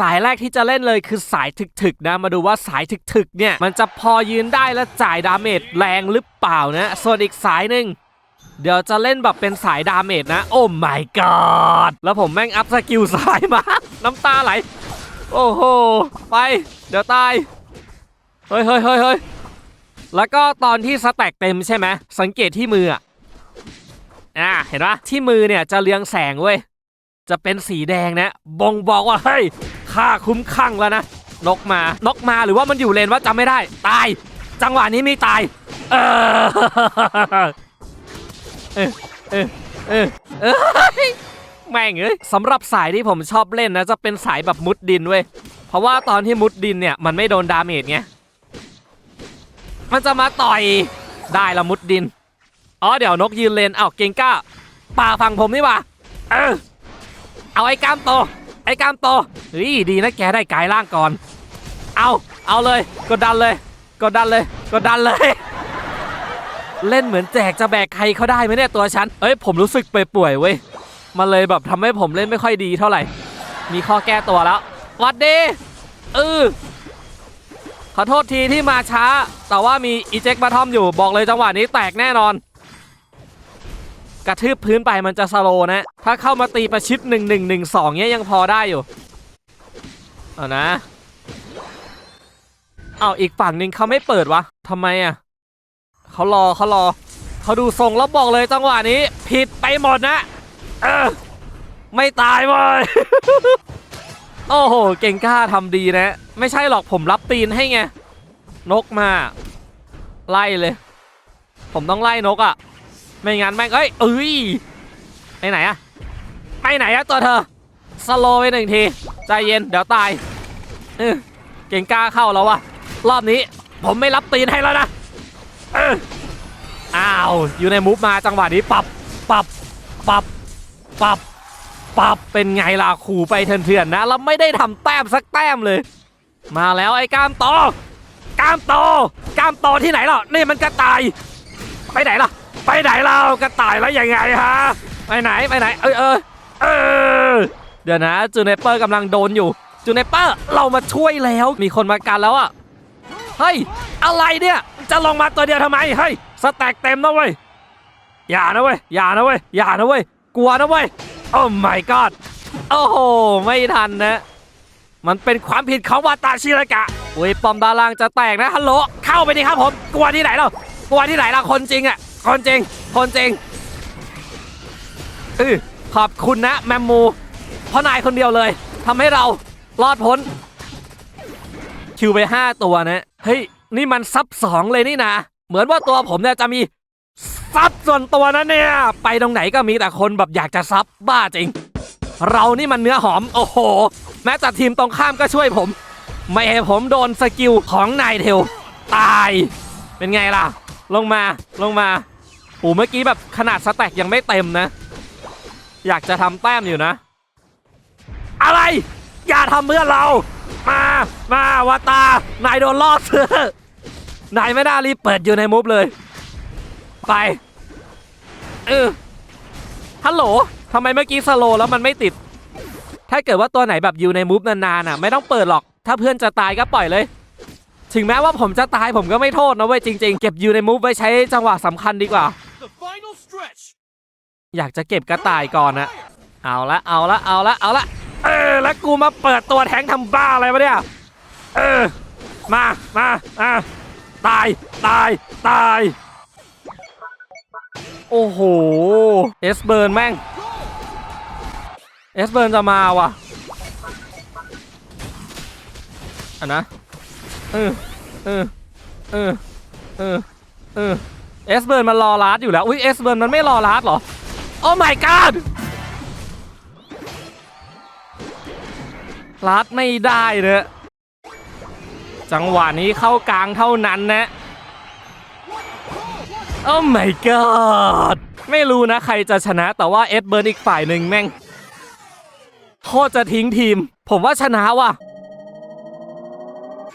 สายแรกที่จะเล่นเลยคือสายถึกๆนะ มาดูว่าสายถึกๆเนี่ย มันจะพอยืนได้และจ่ายดาเมจแรงหรือเปล่านะ ส่วนอีกสายหนึ่งเดี๋ยวจะเล่นแบบเป็นสายดาเมจนะ โอ้ my god แล้วผมแม่งอัพสกิลสายมา น้ำตาไหล โอ้โห ไป เดี๋ยวตาย เฮ้ยเฮ้ยเฮ้ยเฮ้ยแล้วก็ตอนที่สแต็กเต็มใช่ไหมสังเกตที่มืออะอ่าเห็นปะที่มือเนี่ยจะเรืองแสงเว้ยจะเป็นสีแดงนะบ่งบอกว่าเฮ้ย ข้าคุ้มข้างแล้วนะนกมานกมาหรือว่ามันอยู่เลนว่าจำไม่ได้ ตาย จังหวะนี้มีตาย เออเออเออเออเออแม่งเอ้ยสำหรับสายที่ผมชอบเล่นนะจะเป็นสายแบบมุดดินเว้ยเพราะว่าตอนที่มุดดินเนี่ยมันไม่โดนดาเมจไงมันจะมาต่อยได้ละมุดดินอ๋อเดี๋ยวนกยืนเลนเอ้าเก่งก้าป่าฝั่งผมนี่ว่าเออเอาไอ้ก้ามโต ไอ้กามโตเฮ้ยดีนะแกได้กายร่างก่อน เอาเอาเลยกดดันเลยกดดันเลยกดดันเลย เล่นเหมือนแจกจะแบกใครเขาได้ไหมเนี่ยตัวฉันเอ้ยผมรู้สึกเป่วยเว้ยมันเลยแบบทำให้ผมเล่นไม่ค่อยดีเท่าไหร่ มีข้อแก้ตัวแล้ววัดดีเออขอโทษทีที่มาช้า แต่ว่ามีอีเจ็กมาทอมอยู่บอกเลยจังหวะนี้แตกแน่นอน กระทืบพื้นไปมันจะสโลนะ ถ้าเข้ามาตีประชิด 1 1 1 2เนี้ยยังพอได้อยู่ เอานะ เอาอีกฝั่งหนึ่งเขาไม่เปิดวะทำไมอะเขารอเขารอเขาดูทรงแล้วบอกเลยจังหวะนี้ ผิดไปหมดนะ เออ ไม่ตายเว้ยโอ้โห เก่งกล้าทำดีนะ ไม่ใช่หรอกผมรับตีนให้ไง นกมา ไล่เลย ผมต้องไล่นกอะ ไม่งั้นแม่งเอ้ยเอ้ยไปไหนอะไปไหนอะตัวเธอสโลว์ไปหนึ่งทีใจเย็นเดี๋ยวตายเก่งกล้าเข้าแล้ววะรอบนี้ผมไม่รับตีนให้แล้วนะอ้าวอยู่ในมูฟมาจังหวะนี้ปรับปรับปรับปรับปรับเป็นไงล่ะขู่ไปเถื่อนๆนะแล้วไม่ได้ทำแต้มสักแต้มเลย มาแล้วไอ้กล้ามโตกล้ามโตกล้ามโตที่ไหนล่ะนี่มันกระต่ายไปไหนล่ะ ไปไหนเรากระต่ายแล้วยังไงฮะไปไหนไปไหนเออเออเออเดี๋ยวนะจูเนเปอร์กำลังโดนอยู่จูเนเปอร์เรามาช่วยแล้วมีคนมากันแล้วอะเฮ้ยอะไรเนี่ยจะลงมาตัวเดียวทำไมเฮ้ยสแต็กเต็มนะเว้ยอย่านะเว้ยอย่านะเว้ยอย่านะเว้ยกลัวนะเว้ยโอ้ my god โอ้โหไม่ทันนะ มันเป็นความผิดของวาตาชิรากะอุ้ยปอมดารางจะแตกนะฮัลโหลเข้าไปดิครับผมกลัวที่ไหนเรากลัวที่ไหนล่ะคนจริงอะ คนจริงคนจริงเออขอบคุณนะแมมมูเพราะนายคนเดียวเลยทำให้เรารอดพ้น คิวไป 5 ตัวนะ เฮ้ย นี่มันซับสองเลยนี่นะ เหมือนว่าตัวผมเนี่ยจะมีซับส่วนตัวนะเนี่ย ไปตรงไหนก็มีแต่คนแบบอยากจะซับบ้าจริง เรานี่มันเนื้อหอม โอ้โห แม้แต่ทีมตรงข้ามก็ช่วยผม ไม่ให้ผมโดนสกิลของนายเทลตาย เป็นไงล่ะ ลงมาลงมา โอ้เมื่อกี้แบบขนาดสแต็กยังไม่เต็มนะ อยากจะทำแต้มอยู่นะ อะไร อย่าทำเพื่อนเรา มา มาวาตา นายโดนลอกเสือนายไม่น่ารีบเปิดอยู่ในมุฟเลย ไป เออฮัลโหลทำไมเมื่อกี้สโลแล้วมันไม่ติด ถ้าเกิดว่าตัวไหนแบบอยู่ในมูฟนานๆอะ ไม่ต้องเปิดหรอก ถ้าเพื่อนจะตายก็ปล่อยเลย ถึงแม้ว่าผมจะตายผมก็ไม่โทษนะเว้ยจริง ๆ เก็บอยู่ในมูฟไว้ใช้จังหวะสำคัญดีกว่า อยากจะเก็บกระต่ายก่อนนะเอาละเอาละเอาละเอาละเออแล้วกูมาเปิดตัวแทงทำบ้าอะไรวะเนี่ยเออมามาอะตายตายตายโอ้โหเอสเบิร์นแม่งเอสเบิร์นจะมาว่ะอะนะเออเออเออเออเออ เอสเบิร์นมันรอลาดอยู่แล้ว อุ้ยเอสเบิร์นมันไม่รอลาดเหรอ โอ้ my god ลาดไม่ได้เนอะจังหวะนี้เข้ากลางเท่านั้นนะโอ้ my god ไม่รู้นะใครจะชนะแต่ว่าเอสเบิร์นอีกฝ่ายหนึ่งแม่งโคตรจะทิ้งทีม ผมว่าชนะว่ะ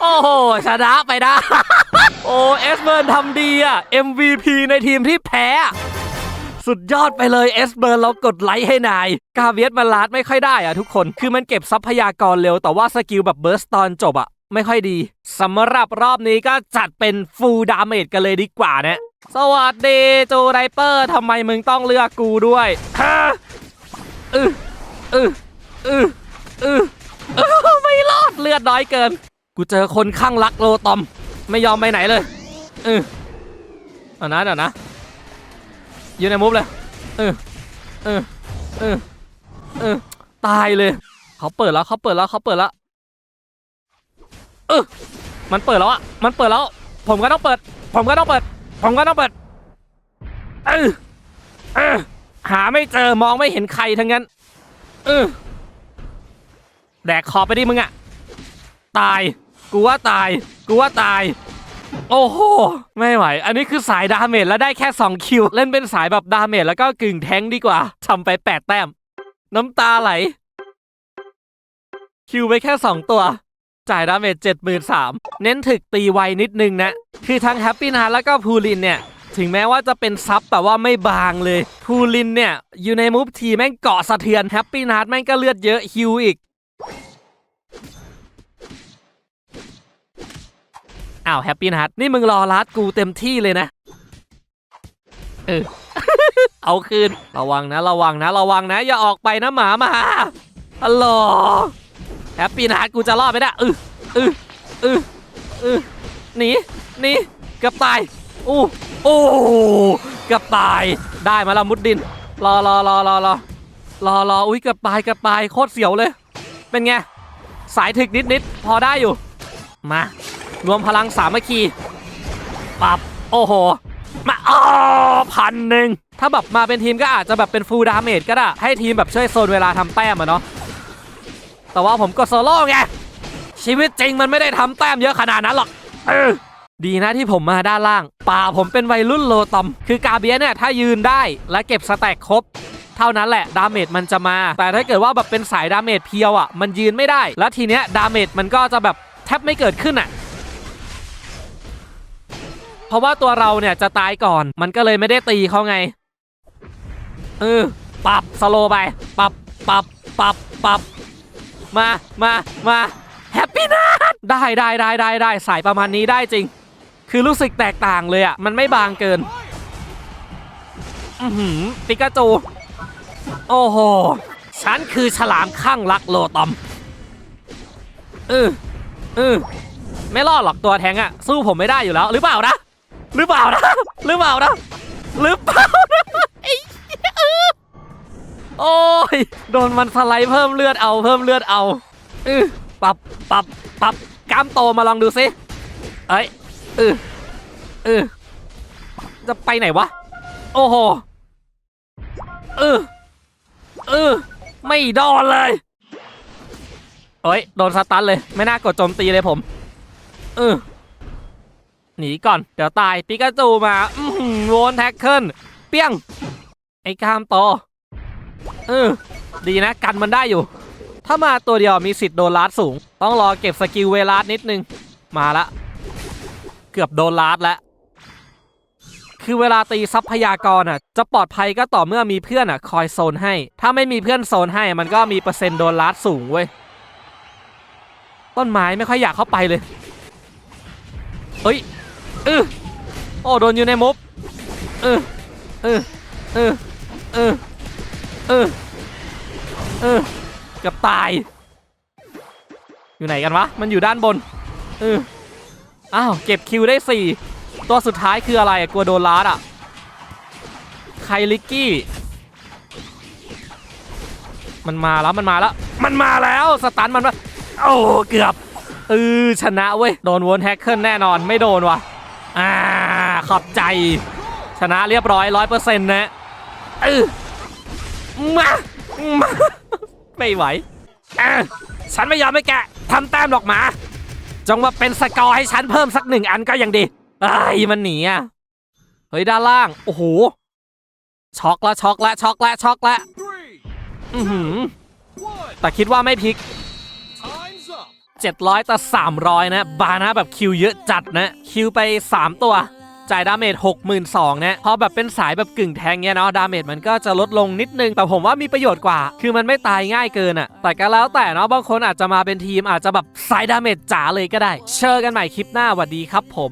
โอ้โห ชนะไปได้ โอ้เอสเบิร์นทำดีอะ MVP ในทีมที่แพ้สุดยอดไปเลยเอสเบิร์นเรากดไลค์ให้นาย กาเวียสมันลาดไม่ค่อยได้อะทุกคนคือมันเก็บทรัพยากรเร็วแต่ว่าสกิลแบบเบิร์สตอนจบอะ ไม่ค่อยดีสำหรับรอบนี้ก็จัดเป็นฟูลดาเมจกันเลยดีกว่านะ สวัสดีจูไรเปอร์ทำไมมึงต้องเลือกกูด้วยฮะอืออืออืออือเออไม่รอดเลือดน้อยเกิน กูเจอคนข้างรักโลตอม ไม่ยอมไปไหนเลยเออเอานะเดี๋ยวนะอยู่ในมุฟเลยเออเออเออเออตายเลย เขาเปิดแล้วเขาเปิดแล้วเขาเปิดแล้วเออมันเปิดแล้วอะมันเปิดแล้ว ผมก็ต้องเปิด ผมก็ต้องเปิด ผมก็ต้องเปิดเออเออหาไม่เจอมองไม่เห็นใครทั้งนั้นเออแดกคอไปดิมึงอะตาย กูว่าตาย กูว่าตาย โอ้โห ไม่ไหว อันนี้คือสายดาเมจแล้วได้แค่ 2 คิว เล่นเป็นสายแบบดาเมจแล้วก็กึ่งแทงดีกว่าทำไป 8 แต้ม น้ำตาไหล คิวไปแค่ 2 ตัวจ่ายดาเมจ73,000เน้นถึกตีไวนิดนึงนะ คือทั้งแฮปปี้นาแล้วก็พูลินเนี่ย ถึงแม้ว่าจะเป็นซับแต่ว่าไม่บางเลย พูลินเนี่ย อยู่ในมูฟทีแม่งเกาะสะเทือนแฮปปี้นาแม่งก็เลือดเยอะฮิวอีก อ้าวแฮปปี้นัทนี่มึงรอรัดกูเต็มที่เลยนะ เออ เอาคืน ระวังนะ ระวังนะ ระวังนะ อย่าออกไปนะหมามาฮัลโหลแฮปปี้นัทกูจะรอดไหมนะเออเออเออเออหนีหนีเกือบตายอู้โอ้เกือบตายได้มาและมุดดิน รอรอรอรอรอรอรออุ้ยเกือบตายเกือบตายโคตรเสียวเลย เป็นไงสายถึกนิดนิดๆพอได้อยู่ มา รวมพลังสามัคคีปับโอ้โห มาอ๋อพันหนึ่งถ้าแบบมาเป็นทีมก็อาจจะแบบเป็นฟูลดาเมจก็ได้ ให้ทีมแบบช่วยโซนเวลาทำแต้มอะเนาะแต่ว่าผมกดโซโล่ไง ชีวิตจริงมันไม่ได้ทำแต้มเยอะขนาดนั้นหรอกเออดีนะที่ผมมาด้านล่าง ป่าผมเป็นวัยรุ่นโลตอม คือกาเบียเนี่ยถ้ายืนได้และเก็บสแต็กครบ เท่านั้นแหละดาเมจมันจะมา แต่ถ้าเกิดว่าแบบเป็นสายดาเมจเพียวอะ มันยืนไม่ได้ แล้วทีเนี้ยดาเมจมันก็จะแบบแทบไม่เกิดขึ้นอะ เพราะว่าตัวเราเนี่ยจะตายก่อน มันก็เลยไม่ได้ตีเขาไง เออ ปรับสโลไป ปรับปรับปรับปรับมามามาแฮปปี้นัทได้ได้ได้ได้ได้สายประมาณนี้ได้จริง คือรู้สึกแตกต่างเลยอะ มันไม่บางเกิน อือหือปิกาจู โอ้โห ฉันคือฉลามข้างรักโลตอมเออเออไม่รอดหรอกตัวแทงอะสู้ผมไม่ได้อยู่แล้วหรือเปล่านะ หรือเปล่านะหรือเปล่านะหรือเปล่านะโอ้ยโดนมันสไลด์เพิ่มเลือดเอาเพิ่มเลือดเอาเออปรับปรับปรับกล้ามโตมาลองดูสิเอ้ยเออเออจะไปไหนวะ โอ้โหเออเออไม่โดนเลยเอ้ยโดนสตันเลย ไม่น่ากดโจมตีเลยผมเออ หนีก่อน เดี๋ยวตายปิกาจูมาอืโวนแท็กเกิลเปี้ยง ไอ้กามโตเออดีนะกันมันได้อยู่ ถ้ามาตัวเดียวมีสิทธิ์โดนลาดสูง ต้องรอเก็บสกิลเวลาดนิดนึง มาละ เกือบโดนลาดแล้ว คือเวลาตีทรัพยากรอะ จะปลอดภัยก็ต่อเมื่อมีเพื่อนอะ คอยโซนให้ ถ้าไม่มีเพื่อนโซนให้มันก็มีเปอร์เซ็นต์โดนลาดสูงเว้ย ต้นไม้ไม่ค่อยอยากเข้าไปเลยเฮ้ย เออโอ้โดนอยู่ในมุฟเออเออเออเออเออเออกับตาย อยู่ไหนกันวะ มันอยู่ด้านบน เอออ้าว เก็บคิวได้สี่ตัวสุดท้ายคืออะไรกลัวโดนลาดอะไคลิกกี้ มันมาแล้วมันมาแล้ว มันมาแล้วสตันมันมาโอ้ เกือบเออชนะเว้ย โดนวนแฮกเกิลแน่นอนไม่โดนว่ะ อ่าขอบใจ ชนะเรียบร้อยร้อยเปอร์เซ็นต์นะเออมามาไม่ไหวอะฉันไม่ยอมให้แกทำแต้มหรอกหมา จงมาเป็นสกอร์ให้ฉันเพิ่มสักหนึ่งอันก็ยังดีไอ้มันหนีอะเฮ้ยด้านล่าง โอ้โหช็อกละช็อกละช็อกละช็อกละอือหือแต่คิดว่าไม่พลิก 700 ต่อ 300 นะ บานะแบบคิวเยอะจัดนะ คิวไป 3 ตัว จ่ายดาเมจ62,000นะพอแบบเป็นสายแบบกึ่งแทงเนี่ยเนาะดาเมจมันก็จะลดลงนิดนึง แต่ผมว่ามีประโยชน์กว่า คือมันไม่ตายง่ายเกินอะแต่ก็แล้วแต่เนาะบางคนอาจจะมาเป็นทีมอาจจะแบบสายดาเมจจ๋าเลยก็ได้ เชิญกันใหม่คลิปหน้าสวัสดีครับผม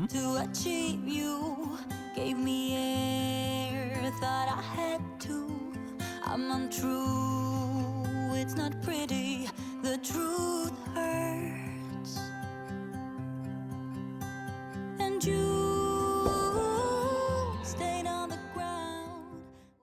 the truth.